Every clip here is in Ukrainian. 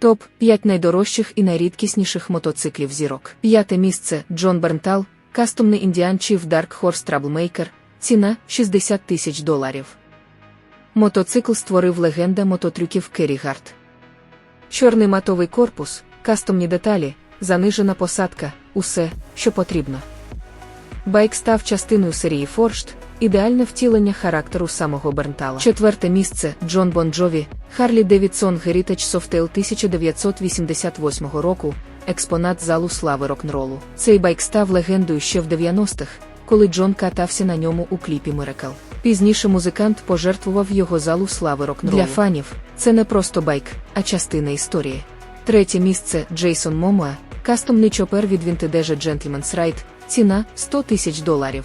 Топ 5 найдорожчих і найрідкісніших мотоциклів зірок. П'яте місце Джон Бернтал, кастомний індіан Dark Horse Troublemaker, ціна 60 тисяч доларів. Мотоцикл створив легенда мототрюків Керрі Гарт. Чорний матовий корпус, кастомні деталі, занижена посадка усе, що потрібно. Байк став частиною серії Forged, ідеальне втілення характеру самого Бернтала. Четверте місце Джон Бон Джові, Харлі Девідсон Heritage Softail 1988 року, експонат залу слави рок-н-ролу. Цей байк став легендою ще в 90-х, коли Джон катався на ньому у кліпі Miracle. Пізніше музикант пожертвував його залу слави рок-н-ролу. Для фанів це не просто байк, а частина історії. Третє місце Джейсон Момоа, кастомний чопер від вінтедежа Gentleman's Ride, ціна 100 тисяч доларів.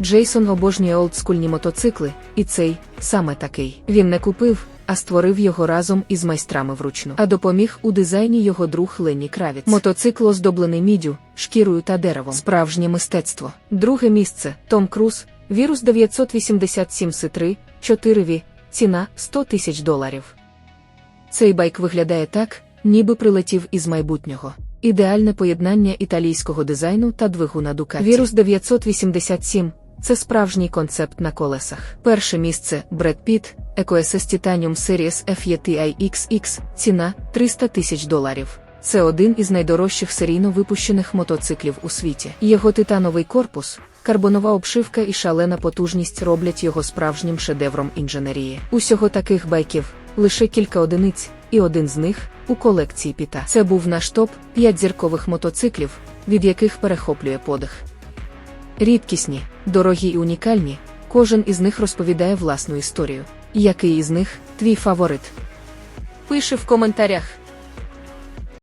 Джейсон обожнює олдскульні мотоцикли, і цей саме такий. Він не купив, а створив його разом із майстрами вручну. А допоміг у дизайні його друг Ленні Кравіц. Мотоцикл оздоблений міддю, шкірою та деревом. Справжнє мистецтво. Друге місце Том Круз, Вірус 987 С3, 4 ві, ціна 100 тисяч доларів. Цей байк виглядає так, ніби прилетів із майбутнього. Ідеальне поєднання італійського дизайну та двигуна Ducati. Вірус 987 це справжній концепт на колесах. Перше місце Бред Піт, EcoSS Titanium Series FETI-XX, ціна 300 тисяч доларів. Це один із найдорожчих серійно випущених мотоциклів у світі. Його титановий корпус, карбонова обшивка і шалена потужність роблять його справжнім шедевром інженерії. Усього таких байків лише кілька одиниць, і один з них у колекції Піта. Це був наш топ 5 зіркових мотоциклів, від яких перехоплює подих. Рідкісні, дорогі і унікальні, кожен із них розповідає власну історію. Який із них твій фаворит? Пиши в коментарях.